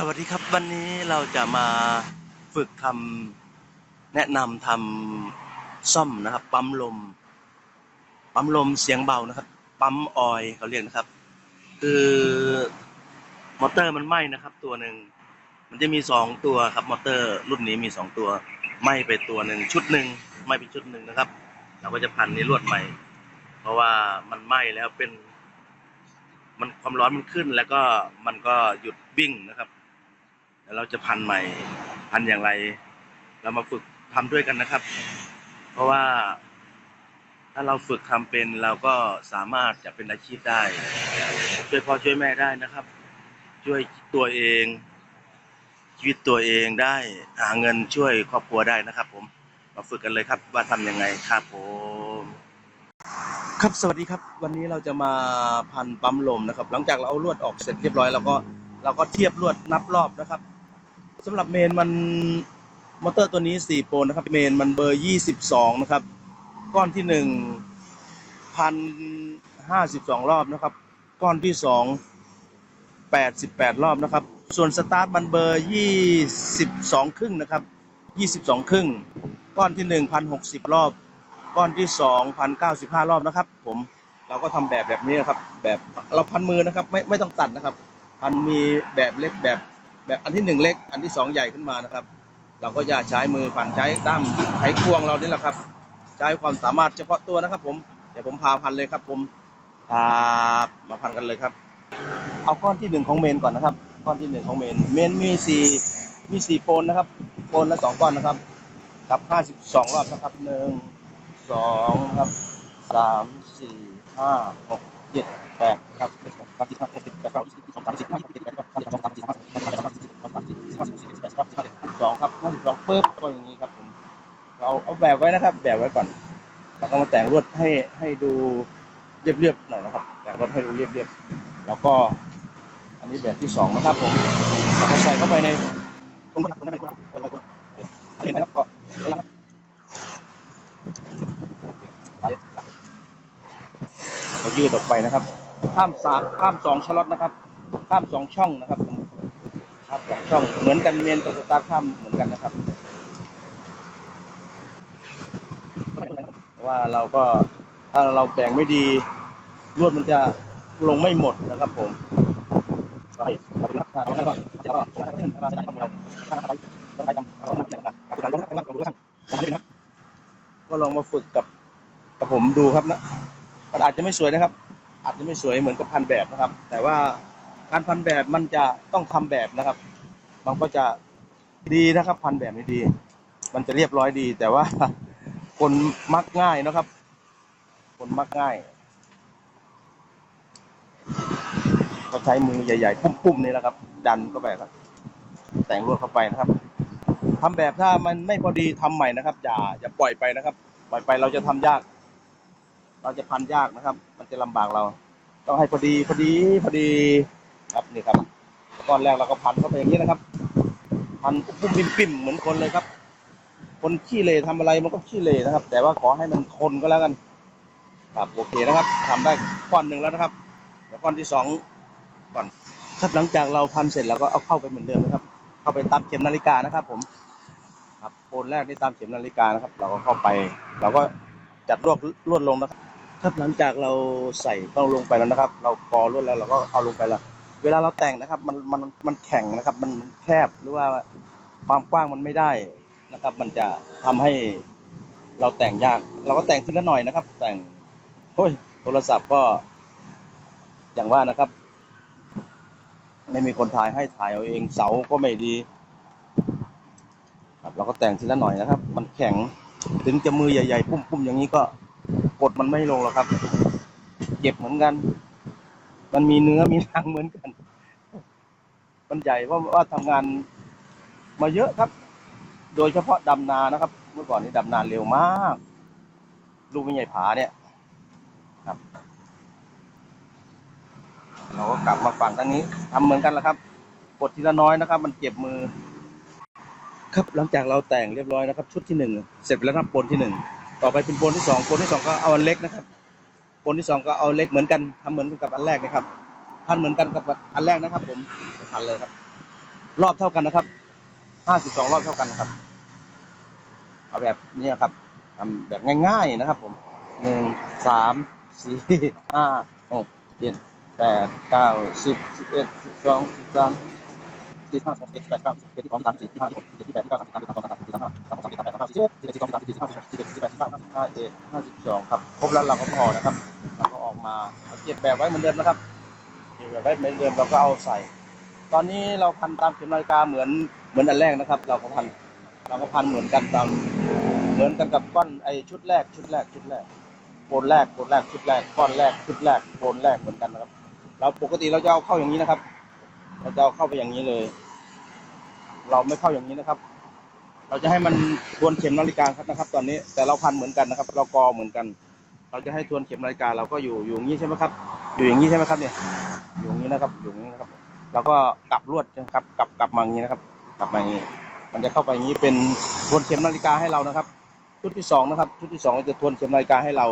สวัสดีครับวันนี้เราจะมาฝึกทำแนะนำทำซ่อมนะครับ ปั๊มลม ปั๊มลมเสียงเบานะครับ ปั๊มออยเขาเรียกนะครับ คือมอเตอร์มันไหม้นะครับ ตัวหนึ่งมันจะมีสองตัวครับมอเตอร์ รุ่นนี้มีสองตัวไหม้ไปตัวหนึ่งชุดหนึ่งไหม้ไปชุดหนึ่งนะครับ เราก็จะพันในลวดใหม่ เพราะว่ามันไหม้แล้วเป็นมันความร้อนมันขึ้นแล้วก็มันก็หยุดวิ่งนะครับ แล้วเราจะพันใหม่ พันอย่างไร เรามาฝึกทำด้วยกันนะครับ เพราะว่าถ้าเราฝึกทำเป็นเราก็สามารถจะเป็นอาชีพได้ ช่วยพ่อช่วยแม่ได้นะครับ ช่วยตัวเอง ชีวิตตัวเองได้หาเงินช่วยครอบครัวได้นะครับ ผมมาฝึกกันเลยครับ ว่าทำยังไงครับผมครับสวัสดีครับ วันนี้เราจะมาพันปั๊มลมนะครับ หลังจากเราเอาลวดออกเสร็จเรียบร้อย แล้วก็เราก็เทียบลวดนับรอบนะครับ สำหรับเมนมันมอเตอร์ตัวนี้ 4 โปลนะครับ เมนมันเบอร์ 22 นะครับ ก้อนที่ 1 1,052 รอบนะครับ ก้อนที่ 2 88 รอบนะครับ ส่วนสตาร์ทมันเบอร์ 22 ครึ่งนะครับ 22 ครึ่ง ก้อนที่ 1,060 รอบ ก้อนที่สองพันเก้าสิบห้ารอบนะครับ ผมเราก็ทำแบบแบบนี้นะครับ แบบเราพันมือนะครับ ไม่ไม่ต้องตัดนะครับ พันมีแบบเล็กแบบ แบบอันที่หนึ่งเล็ก อันที่สองใหญ่ขึ้นมานะครับ เราก็จะใช้มือพันใช้ด้มไขควงเรานี่แหละครับ ใช้ความสามารถเฉพาะตัวนะครับ ผมเดี๋ยวผมพาพันเลยครับ ผมพามาพันกันเลยครับ เอาก้อนที่หนึ่งของเมนก่อนนะครับ ก้อนที่หนึ่งของเมน เมนมีสี่มีสี่โปนนะครับโปนละสองก้อนนะครับกับห้าสิบสองรอบนะครับหนึ่งสองครับสามสี่ห้าหกเจ็ด ปึ๊บก็อย่างนี้ครับผมเราเอาแบบไว้นะครับ แบบไว้ก่อนแล้วก็มาแต่งรวดให้ให้ดูเรียบๆหน่อยนะครับ แต่งรวดให้ดูเรียบๆแล้วก็ อันนี้แบบที่สองนะครับผมเราใส่เข้าไปในตรงนี้ตรงนี้ตรงนี้ตรงนี้นะครับก็เรายืดออกไปนะครับ ข้ามสามข้ามสองชลอตนะครับ ข้ามสองช่องนะครับข้ามสองช่องเหมือนกันเมนกับสตาร์ข้ามเหมือนกันนะครับเพราะ ว่าเราก็ถ้าเราแบ่งไม่ดีลวดมันจะลงไม่หมดนะครับผมใช่ครับแล้วก็จะก็ก็ลองมาฝึกกับกับผมดูครับนะมันอาจจะไม่สวยนะครับ อาจจะไม่สวยเหมือนกับพันแบบนะครับ แต่ว่าการพันแบบมันจะต้องทำแบบนะครับ มันก็จะดีนะครับ พันแบบนี้ดี มันจะเรียบร้อยดีแต่ว่า คนมักง่ายนะครับ คนมักง่าย ก็ใช้มือใหญ่ๆ ปุ้มๆนี่แหละครับ ดันเข้าไปครับ แต่งลวดเข้าไปนะครับทำแบบถ้ามันไม่พอดีทำใหม่นะครับ อย่าอย่าปล่อยไปนะครับ ปล่อยไปเราจะทำยาก เราจะพันยากนะครับ มันจะลำบากเรา ต้องให้พอดีพอดีพอดีครับนี่ครับก้อนแรกเราก็พันเข้าไปอย่างนี้นะครับ พันปุ้มปิ่มปิ่มเหมือนคนเลยครับ คนขี้เลทำอะไรมันก็ขี้เลนะครับ แต่ว่าขอให้มันทนก็แล้วกันครับโอเคนะครับทำได้ก้อนหนึ่งแล้วนะครับเดี๋ยวก้อนที่สองก่อนครับหลังจากเราพันเสร็จแล้วก็เอาเข้าไปเหมือนเดิมนะครับ เข้าไปตามเข็มนาฬิกานะครับ ผม ครับโคนแรกที่ตามเข็มนาฬิกานะครับ เราก็เข้าไป เราก็จัดรวดลวดลงนะครับครับหลังจากเราใส่ต้องลงไปแล้วนะครับ เรากอรวดแล้วเราก็เอาลงไปแล้วเวลาเราแต่งนะครับ มันมันมันแข็งนะครับ มันแคบหรือว่าความกว้างมันไม่ได้ นะครับ มันจะทำให้เราแต่งยาก เราก็แต่งทีละหน่อยนะครับ แต่งโอ้ยโทรศัพท์ก็ อย่างว่านะครับ ไม่มีคนถ่ายให้ถ่ายเอาเองเสาก็ไม่ดีครับเราก็แต่งทีละหน่อยนะครับ มันแข็งถึงจะมือใหญ่ๆ ปุ้มๆอย่างนี้ก็กดมันไม่ลงหรอกครับเจ็บเหมือนกัน มันมีเนื้อมีหนังเหมือนกัน มันใหญ่ว่าว่าทำงานมาเยอะครับ โดยเฉพาะดำนานะครับ เมื่อก่อนนี้ดำนาเร็วมาก ลูกไม่ใหญ่ผาเนี่ยครับ เราก็กลับมาฝั่งทางนี้ทำเหมือนกันแหละครับ กดทีละน้อยนะครับ มันเจ็บมือ ครับหลังจากเราแต่งเรียบร้อยนะครับ ชุดที่หนึ่งเสร็จไปแล้วนะครับปนที่หนึ่งต่อไปเป็นปนที่สองปนที่สองก็เอาอันเล็กนะครับปนที่สองก็เอาเล็กเหมือนกันทำเหมือนกับอันแรกนะครับพันเหมือนกันกับอันแรกนะครับ ผมพันเลยครับ รอบเท่ากันนะครับ ห้าสิบสองรอบเท่ากันนะครับ เอาแบบนี้ครับทำแบบง่าย ๆนะครับ ผมหนึ่งสามสี่ห้าหกเจ็ดแปดเก้าสิบสิบเอ็ดสิบสองสิบสามสี่ห้าหกเจ็ดแปดเก้าสิบเอ็ดสิบสองสามสี่ห้าหกเจ็ดแปดเก้าสิบสิบเอ็ดสิบสองสามสี่ห้าหกเจ็ดแปดเก้าสิบสิบเอ็ดสิบสองสามสี่ห้าหกเจ็ดแปดเก้าสิบห้าเจ็ดห้าสิบสองครับครบแล้วเราก็พอนะครับเราก็ออกมาเอาเก็บแบบไว้เหมือนเดิมนะครับเก็บแบบไว้เหมือนเดิมเราก็เอาใส่ ตอนนี้เราพันตามเข็มนาฬิกาเหมือน เหมือนอันแรกนะครับเราก็พันเราก็พันเหมือนกันตามเหมือนกันกับก้อนไอชุดแรกชุดแรกชุดแรกโคนแรกโคนแรกชุดแรกก้อนแรกชุดแรกโคนแรกเหมือนกันนะครับ เราปกติเราจะเอาเข้าอย่างนี้นะครับ เราจะเอาเข้าไปอย่างนี้เลย เราไม่เข้าอย่างนี้นะครับ เราจะให้มันทวนเข็มนาฬิกาครับนะครับ ตอนนี้แต่เราพันเหมือนกันนะครับ เรากอเหมือนกัน เราจะให้ทวนเข็มนาฬิกาเราก็อยู่อยู่อย่างนี้ใช่ไหมครับ อยู่อย่างนี้ใช่ไหมครับเนี่ยอยู่อย่างนี้นะครับ อยู่อย่างนี้นะครับ เราก็กลับลวดนะครับ กลับกลับมาอย่างนี้นะครับ กลับมาอย่างนี้ มันจะเข้าไปอย่างนี้เป็นทวนเข็มนาฬิกาให้เรานะครับ ชุดที่สองนะครับ ชุดที่สองจะทวนเข็มนาฬิกาให้เรา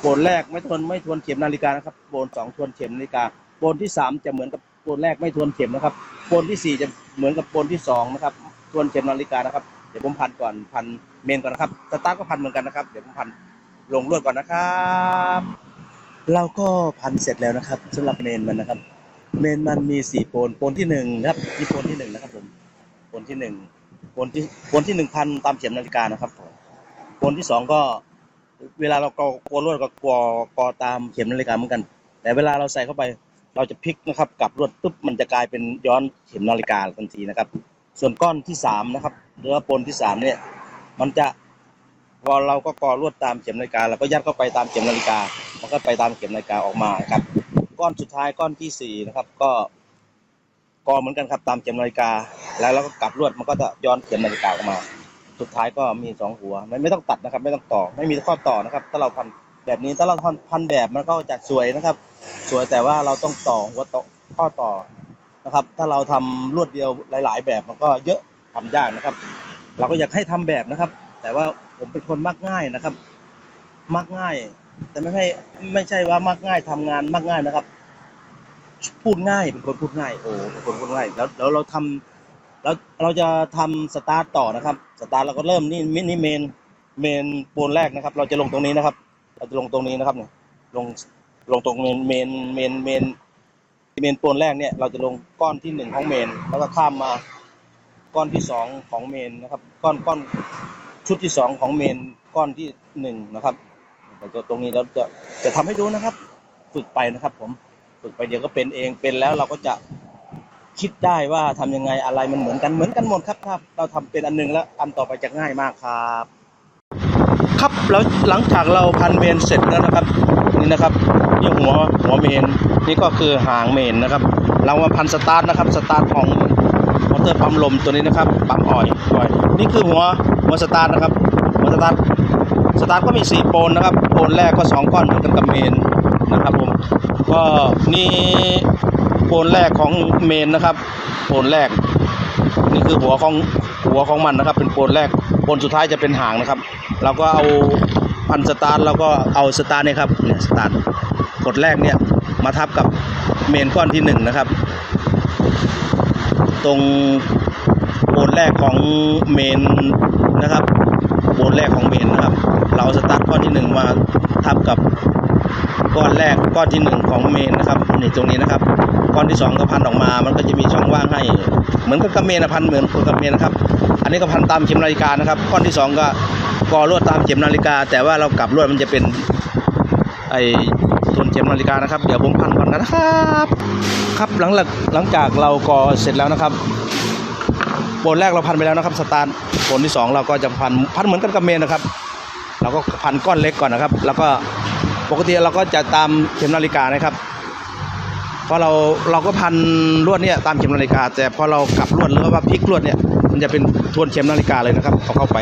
โบนแรกไม่ทวนไม่ทวนเข็มนาฬิกานะครับโบนสองทวนเข็มนาฬิกาโบนที่สามจะเหมือนกับโบนแรกไม่ทวนเข็มนะครับโบนที่สี่จะเหมือนกับโบนที่สองนะครับทวนเข็มนาฬิกานะครับเดี๋ยวผมพันก่อนพันเมนก่อนนะครับสตาร์ก็พันเหมือนกันนะครับเดี๋ยวผมพันลงลวดก่อนนะครับ เราก็พันเสร็จแล้วนะครับสำหรับเมนมันนะครับ เมนมันมีสี่โปนโปนที่หนึ่งนะครับนี่โปนที่หนึ่งนะครับผมโปนที่หนึ่งโปนที่โปนที่หนึ่งพันตามเข็มนาฬิกานะครับโปนที่สองก็ เวลาเรากอโกนลวดก็กอกอตามเข็มนาฬิกาเหมือนกัน แต่เวลาเราใส่เข้าไป เราจะพลิกนะครับกลับลวดปุ๊บมันจะกลายเป็นย้อนเข็มนาฬิกาทันทีนะครับ ส่วนก้อนที่สามนะครับหรือว่าปนที่สามเนี่ย มันจะพอเราก็กอลวดตามเข็มนาฬิกาเราก็ยัดเข้าไปตามเข็มนาฬิกามันก็ไปตามเข็มนาฬิกาออกมาครับ ก้อนสุดท้ายก้อนที่สี่นะครับก็กอเหมือนกันครับตามเข็มนาฬิกา แล้วเราก็กลับลวดมันก็จะย้อนเข็มนาฬิกาออกมา สุดท้ายก็มีสองหัวไม่ไม่ต้องตัดนะครับ ไม่ต้องต่อไม่มีข้อต่อนะครับ ถ้าเราพันแบบนี้ถ้าเราพันพันแบบมันก็จะสวยนะครับ สวยแต่ว่าเราต้องต่อหัวต่อข้อต่อนะครับ ถ้าเราทำรวดเดียวหลาย ๆ แบบมันก็เยอะทำยากนะครับ เราก็อยากให้ทำแบบนะครับ แต่ว่าผมเป็นคนมักง่ายนะครับ มักง่าย แต่ไม่ใช่ไม่ใช่ว่ามักง่ายทำงานมักง่ายนะครับ พูดง่ายเป็นคนพูดง่ายโอ้เป็นคนพูดง่ายแล้วแล้วเราทำแล้วเราจะทำสตาร์ทต่อนะครับ สตาร์ทเราก็เริ่มนี่มินิเมนเมนปูนแรกนะครับ เราจะลงตรงนี้นะครับ เราจะลงตรงนี้นะครับเนี่ยลงลงตรงเมนเมนเมนเมนเมนปูนแรกเนี่ย เราจะลงก้อนที่หนึ่งของเมน แล้วก็ข้ามมาก้อนที่สองของเมนนะครับ ก้อนก้อนชุดที่สองของเมนก้อนที่หนึ่งนะครับ ตัวตรงนี้เราจะจะทำให้ดูนะครับ ฝึกไปนะครับ ผมฝึกไปเดี๋ยวก็เป็นเองเป็นแล้วเราก็จะคิดได้ว่าทำยังไงอะไรมันเหมือนกันเหมือนกันหมดครับถ้าเราทำเป็นอันหนึงแล้วอันต่อไปจะง่ายมากครับ ครับแล้วหลังจากเราพันเมนเสร็จแล้วนะครับ นี่นะครับนี่หัวหัวเมนนี่ก็คือหางเมนนะครับ เรามาพันสตาร์ทนะครับสตาร์ทของมอเตอร์ปั๊มลมตัวนี้นะครับปั๊มออยล์ออยนี่คือหัวหัวสตาร์ทนะครับหัวสตาร์ท สตาร์ทก็มีสี่โปนนะครับโปนแรกก็สองก้อนเหมือนกันกับเมนนะครับผมก็นี่โปนแรกของเมนนะครับโปนแรก นี่คือหัวของหัวของมันนะครับ เป็นโปนแรกโปนสุดท้ายจะเป็นหางนะครับ เราก็เอาพันสตาร์ทเราก็เอาสตาร์ทเนี่ยครับเนี่ยสตาร์ทกดแรกเนี่ยมาทับกับเมนก้อนที่หนึ่งนะครับ ตรงโปนแรกของเมนนะครับโปนแรกของเมนนะครับ เราเอาสตาร์ทก้อนที่หนึ่งมาทับกับก้อนแรกก้อนที่หนึ่งของเมนนะครับนี่ตรงนี้นะครับ ก้อนที่สองก็พันออกมา มันก็จะมีช่องว่างให้ เหมือนกับกระเมนะพันเหมือนกับกระเมนนะครับ อันนี้ก็พันตามเข็มนาฬิกานะครับ ก้อนที่สองก็กอลวดตามเข็มนาฬิกา แต่ว่าเรากลับลวดมันจะเป็นไอ้ส่วนเข็มนาฬิกานะครับ เดี๋ยวผมพันก่อนนะครับ ครับหลังหลังหลังจากเรากอเสร็จแล้วนะครับโปนแรกเราพันไปแล้วนะครับ สตาร์ทโปนที่สองเราก็จะพันพันเหมือนกันกับเมนนะครับ เราก็พันก้อนเล็กก่อนนะครับ แล้วก็ปกติเราก็จะตามเข็มนาฬิกานะครับเพราะเราเราก็พันลวดเนี่ยตามเข็มนาฬิกา แต่พอเรากลับลวดหรือว่าพลิกลวดเนี่ยมันจะเป็นทวนเข็มนาฬิกาเลยนะครับเอาเข้าไป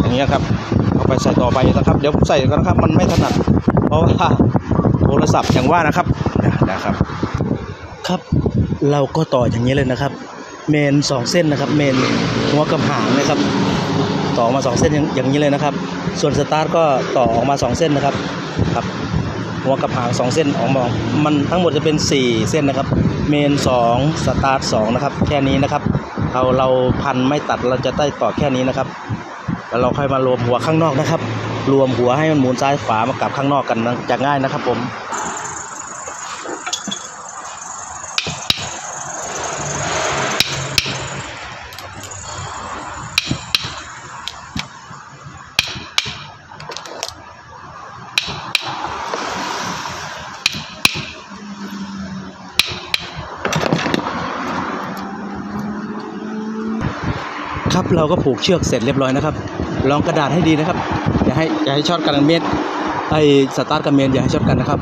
อย่างเงี้ยครับเอาไปใส่ต่อไปนะครับเดี๋ยวใส่กันนะครับมันไม่ถนัด เพราะว่าโทรศัพท์อย่างว่านะครับนะครับ ครับเราก็ต่ออย่างนี้เลยนะครับ เมนสองเส้นนะครับ เมนหัวกับหางนะครับ ต่อออกมาสองเส้นอย่างอย่างนี้เลยนะครับ ส่วนสตาร์ทก็ต่อออกมาสองเส้นนะครับครับหัวกับหางสองเส้นออกมามันทั้งหมดจะเป็นสี่เส้นนะครับ เมนสองสตาร์ทสองนะครับแค่นี้นะครับ เราเราพันไม่ตัดเราจะได้ต่อแค่นี้นะครับแล้วเราค่อยมารวมหัวข้างนอกนะครับ รวมหัวให้มันหมุนซ้ายขวามากลับข้างนอกกันจะง่ายนะครับผม ครับเราก็ผูกเชือกเสร็จเรียบร้อยนะครับ ลองกระดาษให้ดีนะครับ อย่าให้อย่าให้ช็อตกันเมนไอสตาร์ทกับเมนอย่าให้ช็อตกันนะครับ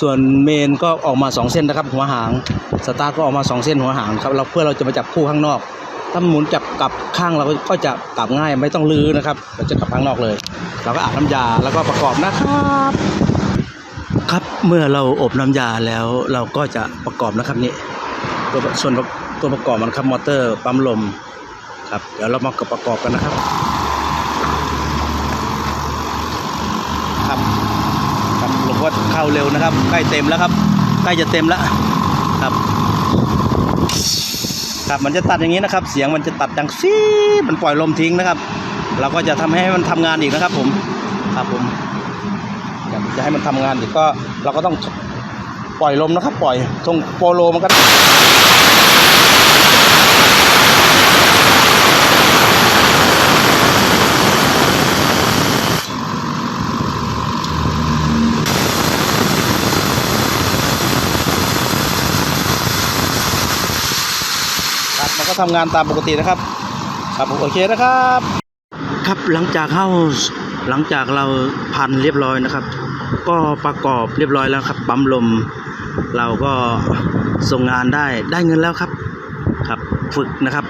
ส่วนเมนก็ออกมาสองเส้นนะครับ หัวหางสตาร์ทก็ออกมาสองเส้นหัวหางครับเราเพื่อเราจะมาจับคู่ข้างนอก ถ้าหมุนจับกลับข้างเราก็จะกลับง่ายไม่ต้องลื้อนะครับเราจะกลับข้างนอกเลย เราก็อาบน้ำยาแล้วก็ประกอบนะครับครับเมื่อเราอบน้ำยาแล้วเราก็จะประกอบนะครับนี่ตัวส่วนตัวประกอบมันครับมอเตอร์ปั๊มลม ครับ เดี๋ยวเรามาประกอบกันนะครับ ครับครับหลวงพ่อเข้าเร็วนะครับ ใกล้เต็มแล้วครับ ใกล้จะเต็มแล้วครับ ครับมันจะตัดอย่างนี้นะครับ เสียงมันจะตัดดังฟีมันปล่อยลมทิ้งนะครับ เราก็จะทำให้มันทำงานอีกนะครับ ผมครับผมอยากจะให้มันทำงานอีกก็เราก็ต้องปล่อยลมนะครับ ปล่อยตรงโปโลมันก็ ครับมันก็ ทำงานตามปกตินะครับ ครับผมโอเคนะครับ ครับหลังจากเข้าหลังจากเราพันเรียบร้อยนะครับ ก็ประกอบเรียบร้อยแล้วครับ ปั๊มลม เราก็ส่งงานได้ได้เงินแล้วครับครับ ฝึกนะครับ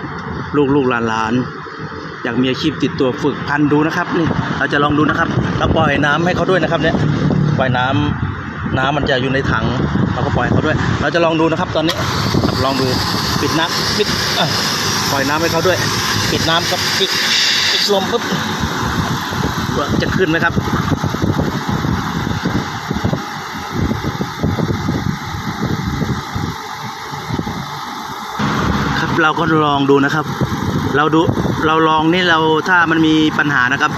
ลูกลูกหลานหลานๆอยากมีอาชีพติดตัวฝึกพันดูนะครับนี่เราจะลองดูนะครับเราปล่อยน้ำให้เขาด้วยนะครับเนี่ยปล่อยน้ำน้ำมันจะอยู่ในถัง เราก็ปล่อยเขาด้วย เราจะลองดูนะครับตอนนี้ ลองดูปิดน้ำปิดปล่อยน้ำให้เขาด้วย ปิดน้ำครับปิดปิดลมปุ๊บจะขึ้นไหมครับครับเราก็ลองดูนะครับ เราดูเราลองนี่เราถ้ามันมีปัญหานะครับ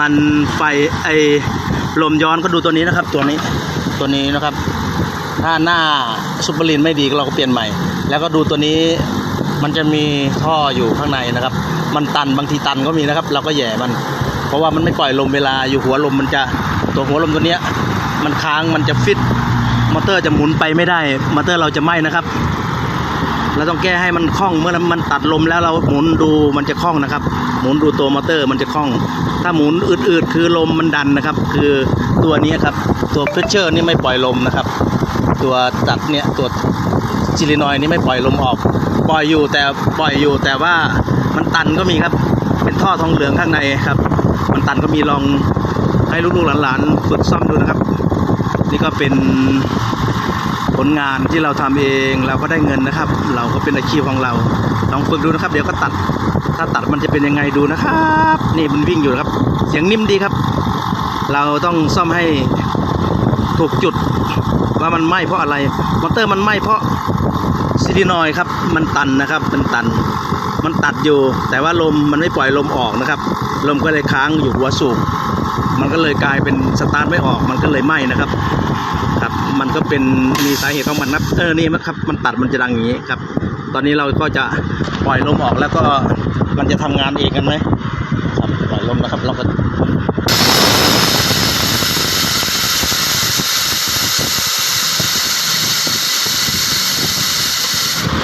มันไฟไอลมย้อนก็ดูตัวนี้นะครับ ตัวนี้ตัวนี้นะครับ ถ้าหน้าซุปเปอร์ลินไม่ดีเราก็เปลี่ยนใหม่ แล้วก็ดูตัวนี้มันจะมีท่ออยู่ข้างในนะครับ มันตันบางทีตันก็มีนะครับ เราก็แย่มัน เพราะว่ามันไม่ปล่อยลมเวลาอยู่หัวลมมันจะตัวหัวลมตัวเนี้ย มันค้างมันจะฟิตมอเตอร์จะหมุนไปไม่ได้มอเตอร์เราจะไหม้นะครับเราต้องแก้ให้มันคล่องเมื่อมันตัดลมแล้วเราหมุนดูมันจะคล่องนะครับ หมุนดูตัวมอเตอร์มันจะคล่อง ถ้าหมุนอืดๆคือลมมันดันนะครับ คือตัวนี้ครับ ตัวเพชเชอร์นี่ไม่ปล่อยลมนะครับ ตัวตัดเนี่ยตัวซิลินอยด์นี่ไม่ปล่อยลมออก ปล่อยอยู่แต่ปล่อยอยู่แต่ว่ามันตันก็มีครับ เป็นท่อทองเหลืองข้างในครับ มันตันก็มีลองให้ลูกๆหลานๆฝึกซ่อมดูนะครับ นี่ก็เป็นผลงานที่เราทำเองเราก็ได้เงินนะครับ เราก็เป็นอาชีพของเราลองฝึกดูนะครับ เดี๋ยวก็ตัด ถ้าตัดมันจะเป็นยังไงดูนะครับ นี่มันวิ่งอยู่ครับ เสียงนิ่มดีครับ เราต้องซ่อมให้ถูกจุด ว่ามันไหม้เพราะอะไรมอเตอร์มันไหม้เพราะซิลินอยครับ มันตันนะครับ มันตัน มันตัดอยู่ แต่ว่าลมมันไม่ปล่อยลมออกนะครับ ลมก็เลยค้างอยู่หัวสูบมันก็เลยกลายเป็นสตาร์ทไม่ออก มันก็เลยไหม้นะครับ ครับ มันก็เป็นมีสาเหตุของมันนะเออนี่นะครับ มันตัดมันจะดังอย่างนี้ครับ ตอนนี้เราก็จะปล่อยลมออกแล้วก็มันจะทำงานเองกันไหมครับปล่อยลมนะครับ เราก็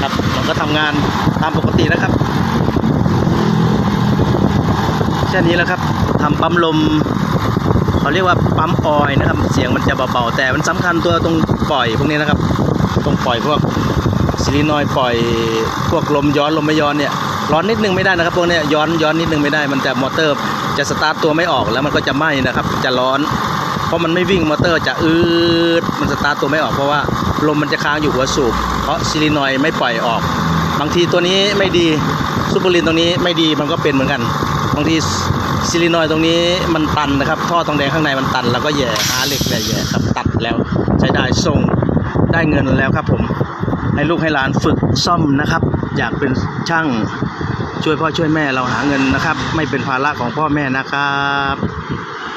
ครับ มัน ก็ทำงานตามปกตินะครับแค่นี้แล้วครับทำปั๊มลมเขาเรียกว่าปั๊มออยนะครับ เสียงมันจะเบาๆแต่มันสำคัญตัวตรงปล่อยพวกนี้นะครับ ตรงปล่อยพวกซิลินอยปล่อยพวกลมย้อนลมไม่ย้อนเนี่ยร้อนนิดนึงไม่ได้นะครับพวกนี้ย้อนย้อนนิดนึงไม่ได้ มันจะมอเตอร์จะสตาร์ทตัวไม่ออกแล้วมันก็จะไหม้นะครับ จะร้อน ราะมันไม่วิ่งมอเตอร์จะอืดมันสตาร์ตัวไม่ออกเพราะว่าลมมันจะค้างอยู่หัวสูบเพราะซิลินอยไม่ปล่อยออก บางทีตัวนี้ไม่ดีซูเปอร์ลินตรงนี้ไม่ดีมันก็เป็นเหมือนกันบางทีซิลินอยตรงนี้มันตันนะครับ ท่อทองแดงข้างในมันตัน แล้วก็แย่หาเหล็กแหย่ๆครับตัดแล้วใช้ได้ส่งได้เงินแล้วครับผมให้ลูกให้หลานฝึกซ่อมนะครับ อยากเป็นช่างช่วยพ่อช่วยแม่เราหาเงินนะครับ ไม่เป็นภาระของพ่อแม่นะครับ